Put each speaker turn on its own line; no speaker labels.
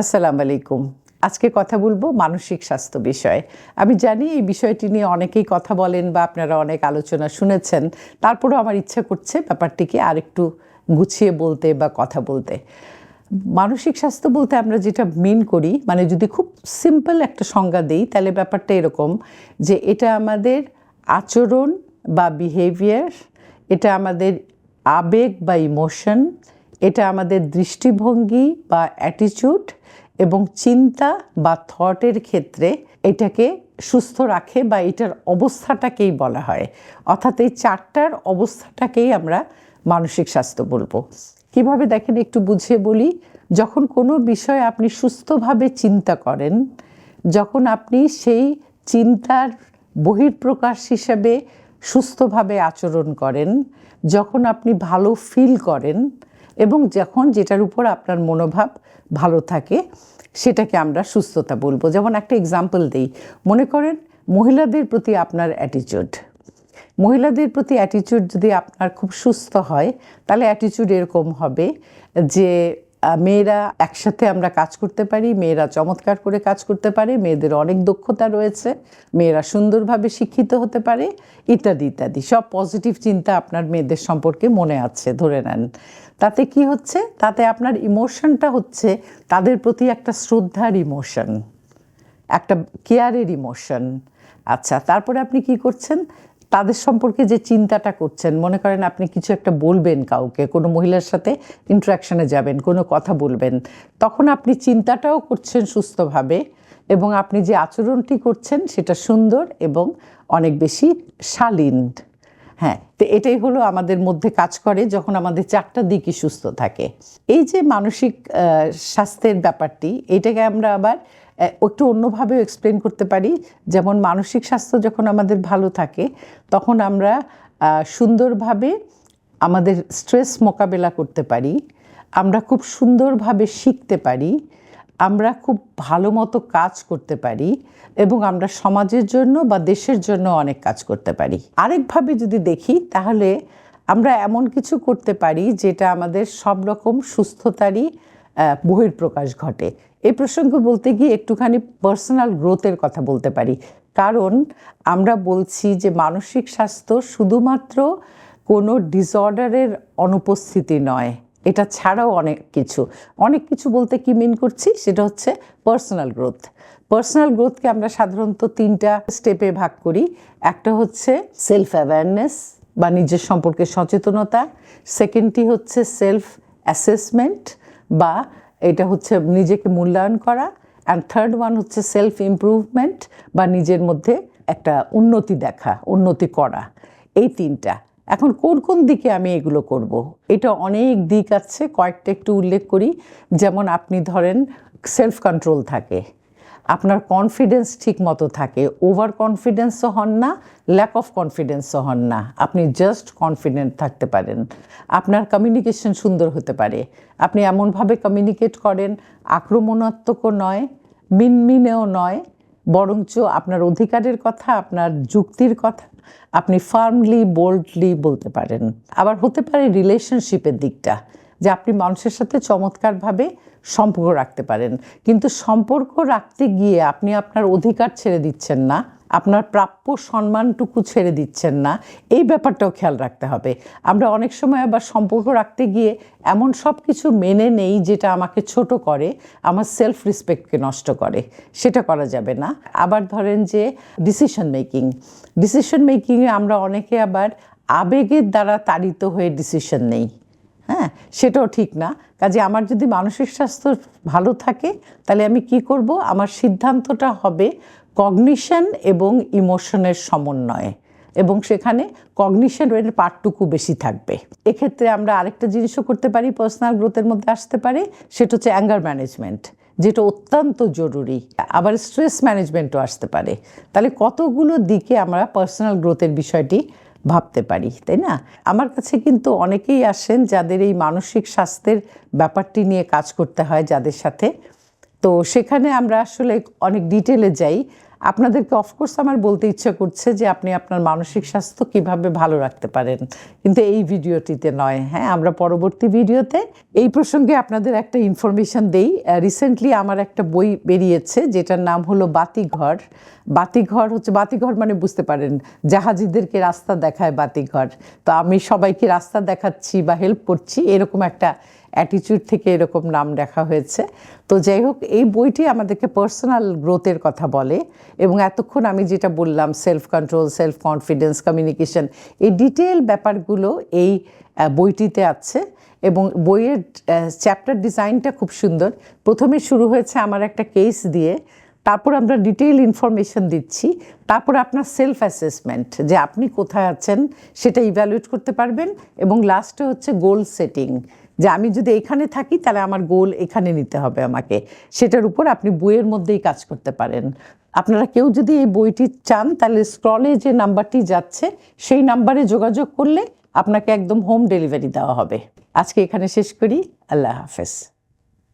আসসালামু আলাইকুম। আজকে কথা বলব মানসিক স্বাস্থ্য বিষয়ে। আমি জানি এই বিষয়টি নিয়ে অনেকেই কথা বলেন বা আপনারা অনেক আলোচনা শুনেছেন। তারপরেও আমার ইচ্ছা করছে ব্যাপারটিকে আরেকটু গুছিয়ে বলতে বা কথা বলতে। মানসিক স্বাস্থ্য বলতে আমরা যেটা মিন করি মানে যদি খুব সিম্পল একটা সংজ্ঞা দিই, তাহলে ব্যাপারটা এরকম যে এটা আমাদের আচরণ বা বিহেভিয়ার এটা আমাদের আবেগ বা ইমোশন এটা আমাদের দৃষ্টিভঙ্গি বা অ্যাটিচিউড এবং চিন্তা বা থটের ক্ষেত্রে এটাকে সুস্থ রাখে বা এটার অবস্থাটাকেই বলা হয়। অর্থাৎ এই চারটার অবস্থাটাকেই আমরা মানসিক স্বাস্থ্য বলব। কীভাবে দেখেন একটু বুঝিয়ে বলি, যখন কোনো বিষয়ে আপনি সুস্থভাবে চিন্তা করেন, যখন আপনি সেই চিন্তার বহির্প্রকাশ হিসাবে সুস্থভাবে আচরণ করেন, যখন আপনি ভালো ফিল করেন এবং যখন যেটার উপর আপনার মনোভাব ভালো থাকে, সেটাকে আমরা সুস্থতা বলব। যেমন একটা এক্সাম্পল দিই। মনে করেন, মহিলাদের প্রতি আপনার অ্যাটিচিউড মহিলাদের প্রতি অ্যাটিচিউড যদি আপনার খুব সুস্থ হয়, তাহলে অ্যাটিচিউড এরকম হবে যে মেয়েরা একসাথে আমরা কাজ করতে পারি, মেয়েরা চমৎকার করে কাজ করতে পারে, মেয়েদের অনেক দক্ষতা রয়েছে, মেয়েরা সুন্দরভাবে শিক্ষিত হতে পারে, ইত্যাদি ইত্যাদি। সব পজিটিভ চিন্তা আপনার মেয়েদের সম্পর্কে মনে আছে, ধরে নেন। তাতে কি হচ্ছে? তাতে আপনার ইমোশনটা হচ্ছে তাদের প্রতি একটা শ্রদ্ধার ইমোশন একটা কেয়ারের ইমোশন আচ্ছা তারপরে আপনি কি করছেন? তাদের সম্পর্কে যে চিন্তাটা করছেন, মনে করেন আপনি কিছু একটা বলবেন কাউকে, কোনো মহিলার সাথে ইন্টারাকশনে যাবেন, কোনো কথা বলবেন, তখন আপনি চিন্তাটাও করছেন সুস্থভাবে এবং আপনি যে আচরণটি করছেন সেটা সুন্দর এবং অনেক বেশি শালীন। হ্যাঁ তো এটাই হলো আমাদের মধ্যে কাজ করে যখন আমাদের চারটা দিকই সুস্থ থাকে। এই যে মানসিক স্বাস্থ্যের ব্যাপারটি, এটাকে আমরা আবার একটু অন্যভাবেও এক্সপ্লেন করতে পারি। যেমন মানসিক স্বাস্থ্য যখন আমাদের ভালো থাকে, তখন আমরা সুন্দরভাবে আমাদের স্ট্রেস মোকাবেলা করতে পারি। আমরা খুব সুন্দরভাবে শিখতে পারি। আমরা খুব ভালো মতো কাজ করতে পারি এবং আমরা সমাজের জন্য বা দেশের জন্য অনেক কাজ করতে পারি। আরেকভাবে যদি দেখি, তাহলে আমরা এমন কিছু করতে পারি যেটা আমাদের সব রকম সুস্থতারই বহির্প্রকাশ ঘটে। এই প্রসঙ্গ বলতে গিয়ে একটুখানি পার্সোনাল গ্রোথের কথা বলতে পারি। কারণ আমরা বলছি যে মানসিক স্বাস্থ্য শুধুমাত্র কোনো ডিসঅর্ডারের অনুপস্থিতি নয়, এটা ছাড়াও অনেক কিছু। অনেক কিছু বলতে কি মিন করছি? সেটা হচ্ছে পার্সোনাল গ্রোথ পার্সোনাল গ্রোথকে আমরা সাধারণত তিনটা স্টেপে ভাগ করি। একটা হচ্ছে সেলফ অ্যাওয়ারনেস বা নিজের সম্পর্কে সচেতনতা। সেকেন্ডটি হচ্ছে সেলফ অ্যাসেসমেন্ট বা এটা হচ্ছে নিজেকে মূল্যায়ন করা অ্যান্ড থার্ড ওয়ান হচ্ছে সেলফ ইম্প্রুভমেন্ট বা নিজের মধ্যে একটা উন্নতি দেখা, উন্নতি করা। এই তিনটা। এখন কোন কোন দিকে আমি এগুলো করব। এটা অনেক দিক আছে, কয়েকটা একটু উল্লেখ করি। যেমন আপনি ধরেন সেলফ কন্ট্রোল থাকে। আপনার কনফিডেন্স ঠিক মতো থাকে ওভার কনফিডেন্সও হন না ল্যাক অফ কনফিডেন্সও হন না। আপনি জাস্ট কনফিডেন্ট থাকতে পারেন। আপনার কমিউনিকেশন সুন্দর হতে পারে। আপনি এমনভাবে কমিউনিকেট করেন আক্রমণাত্মকও নয়, মিনমিনেও নয়, বরঞ্চ আপনার অধিকারের কথা, আপনার যুক্তির কথা, আপনি ফার্মলি বোল্ডলি বলতে পারেন। আবার হতে পারে রিলেশনশিপের দিকটা। যে আপনি মানুষের সাথে চমৎকারভাবে সম্পর্ক রাখতে পারেন। কিন্তু সম্পর্ক রাখতে গিয়ে আপনি আপনার অধিকার ছেড়ে দিচ্ছেন না, আপনার প্রাপ্য সম্মানটুকু ছেড়ে দিচ্ছেন না, এই ব্যাপারটাও খেয়াল রাখতে হবে। আমরা অনেক সময় আবার সম্পর্ক রাখতে গিয়ে এমন সব কিছু মেনে নেই যেটা আমাকে ছোট করে, আমার সেলফ রেসপেক্টকে নষ্ট করে। সেটা করা যাবে না। আবার ধরেন যে ডিসিশন মেকিং ডিসিশন মেকিংয়ে আমরা অনেকে আবার আবেগের দ্বারা তাড়িত হয়ে ডিসিশন নেই। হ্যাঁ সেটাও ঠিক না। কাজে আমার যদি মানসিক স্বাস্থ্য ভালো থাকে, তাহলে আমি কি করব? আমার সিদ্ধান্তটা হবে কগনিশন এবং ইমোশনের সমন্বয়ে। এবং সেখানে কগনিশন এর পার্টটুকু বেশি থাকবে। এক্ষেত্রে আমরা আরেকটা জিনিসও করতে পারি পার্সোনাল গ্রোথের মধ্যে আসতে পারে, সেটা হচ্ছে অ্যাঙ্গার ম্যানেজমেন্ট যেটা অত্যন্ত জরুরি। আবার স্ট্রেস ম্যানেজমেন্টও আসতে পারে। তাহলে কতগুলো দিকে আমরা পার্সোনাল গ্রোথের বিষয়টি ভাবতে পারি, তাই না? আমার কাছে কিন্তু অনেকেই আসেন যাদের এই মানসিক স্বাস্থ্যের ব্যাপারটি নিয়ে কাজ করতে হয় যাদের সাথে। তো সেখানে আমরা আসলে অনেক ডিটেলে যাই। আপনাদেরকে অফকোর্স আমার বলতে ইচ্ছা করছে যে আপনি আপনার মানসিক স্বাস্থ্য কীভাবে ভালো রাখতে পারেন। কিন্তু এই ভিডিওটিতে নয় হ্যাঁ? আমরা পরবর্তী ভিডিওতে এই প্রসঙ্গে আপনাদের একটা ইনফরমেশন দেই। রিসেন্টলি আমার একটা বই বেরিয়েছে যেটার নাম হলো বাতিঘর। বাতিঘর হচ্ছে, বাতিঘর মানে বুঝতে পারেন, জাহাজিদেরকে রাস্তা দেখায় বাতিঘর। তো আমি সবাইকে রাস্তা দেখাচ্ছি বা হেল্প করছি, এরকম একটা অ্যাটিটিউড থেকে এরকম নাম রাখা হয়েছে। তো যাই হোক, এই বইটি আমাদেরকে পার্সোনাল গ্রোথের কথা বলে এবং এতক্ষণ আমি যেটা বললাম self control self confidence communication এই ডিটেল ব্যাপারগুলো এই বইটিতে আছে এবং বইয়ের চ্যাপ্টার ডিজাইনটা খুব সুন্দর। প্রথমে শুরু হয়েছে আমার একটা কেস দিয়ে, তারপর আমরা ডিটেইল ইনফরমেশন দিচ্ছি, তারপর আপনার সেলফ অ্যাসেসমেন্ট যে আপনি কোথায় আছেন সেটা ইভ্যালুয়েট করতে পারবেন এবং লাস্টে হচ্ছে গোল সেটিং যে আমি যদি এখানে থাকি, তাহলে আমার গোল এখানে নিতে হবে আমাকে। সেটার উপর আপনি বইয়ের মধ্যেই কাজ করতে পারেন। আপনারা কেউ যদি এই বইটি চান, তাহলে স্ক্রলে যে নাম্বারটি যাচ্ছে, সেই নাম্বারে যোগাযোগ করলে আপনাকে একদম হোম ডেলিভারি দেওয়া হবে। আজকে এখানে শেষ করি। আল্লাহ হাফেজ।